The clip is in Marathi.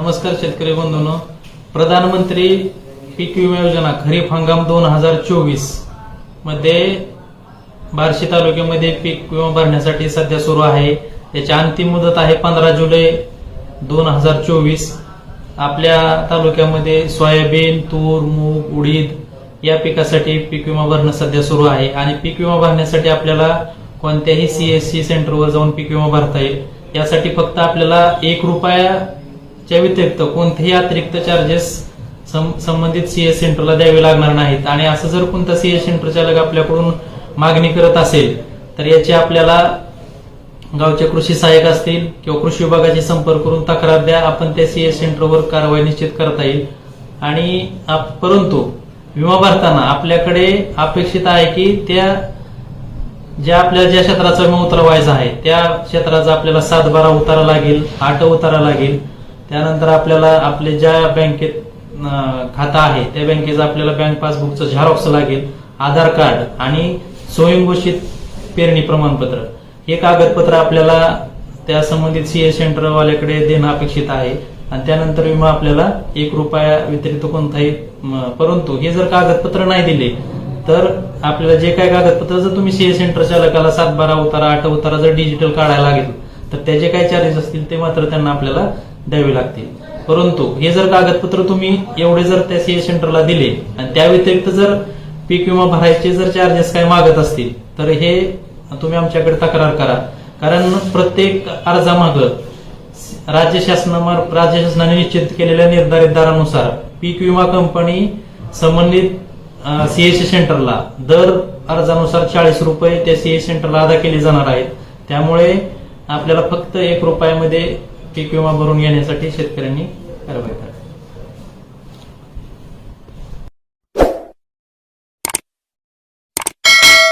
नमस्कार शेतकरी बंधूंनो. प्रधानमंत्री पीक विमा योजना खरीप हंगाम दोन हजार चोवीसमध्ये बार्शी तालुक्यामध्ये पीक विमा भरण्यासाठी सध्या सुरू आहे. त्याची अंतिम मुदत आहे पंधरा जुलै दोन हजार चोवीस. आपल्या तालुक्यामध्ये सोयाबीन तूर मूग उडीद या पिकासाठी पीक विमा भरणं सध्या सुरू आहे. आणि पीक विमा भरण्यासाठी आपल्याला कोणत्याही सीएससी सेंटरवर जाऊन पीक विमा भरता येईल. यासाठी फक्त आपल्याला एक रुपया च्या व्यतिरिक्त कोणतेही अतिरिक्त चार्जेस संबंधित सीएस सेंटरला द्यावे लागणार नाहीत. आणि असं जर कोणता सीएस सेंटर चालक आपल्याकडून मागणी करत असेल तर याची आपल्याला गावचे कृषी सहाय्यक असतील किंवा कृषी विभागाशी संपर्क करून तक्रार द्या. आपण त्या सीएस सेंटरवर कारवाई निश्चित करता येईल. आणि आप- परंतु विमा भरताना आपल्याकडे अपेक्षित आहे की त्या ज्या आपल्या ज्या क्षेत्राचा विमा उतरवायचा आहे त्या क्षेत्राचा आपल्याला सात बारा उतारा लागेल आठ उतारा लागेल. त्यानंतर आपल्याला आपले ज्या बँकेत खातं आहे त्या बँकेचं आपल्याला बँक पासबुकचं झेरॉक्स लागेल आधार कार्ड आणि स्वयंघोषित पेरणी प्रमाणपत्र. हे कागदपत्र आपल्याला त्या संबंधित सीए सेंटरवाल्याकडे देणं अपेक्षित आहे. आणि त्यानंतर विमा आपल्याला एक रुपया व्यतिरिक्त कोणताही परंतु हे जर कागदपत्र नाही दिले तर आपल्याला जे काय कागदपत्र जर तुम्ही सीए सेंटर चालकाला सात बारा उतारा आठ उतारा जर डिजिटल काढायला लागेल तर त्याचे काय चार्जेस असतील ते मात्र त्यांना आपल्याला द्यावे लागतील. परंतु हे जर कागदपत्र तुम्ही एवढे जर त्या सीए सेंटरला दिले आणि त्या व्यतिरिक्त जर पीक विमा भरायचे जर चार्जेस काय मागत असतील तर हे तुम्ही आमच्याकडे तक्रार करा. कारण प्रत्येक अर्जामाग राज्य शासनामार्फत राज्य शासनाने निश्चित केलेल्या निर्धारित दरानुसार पीक विमा कंपनी संबंधित सीएससी सेंटरला दर अर्जानुसार चाळीस रुपये त्या सीए सेंटरला अदा केले जाणार आहेत. त्यामुळे आपल्याला फक्त एक रुपयामध्ये पीक विमा भरून घेण्यासाठी शेतकऱ्यांनी कारवाई करा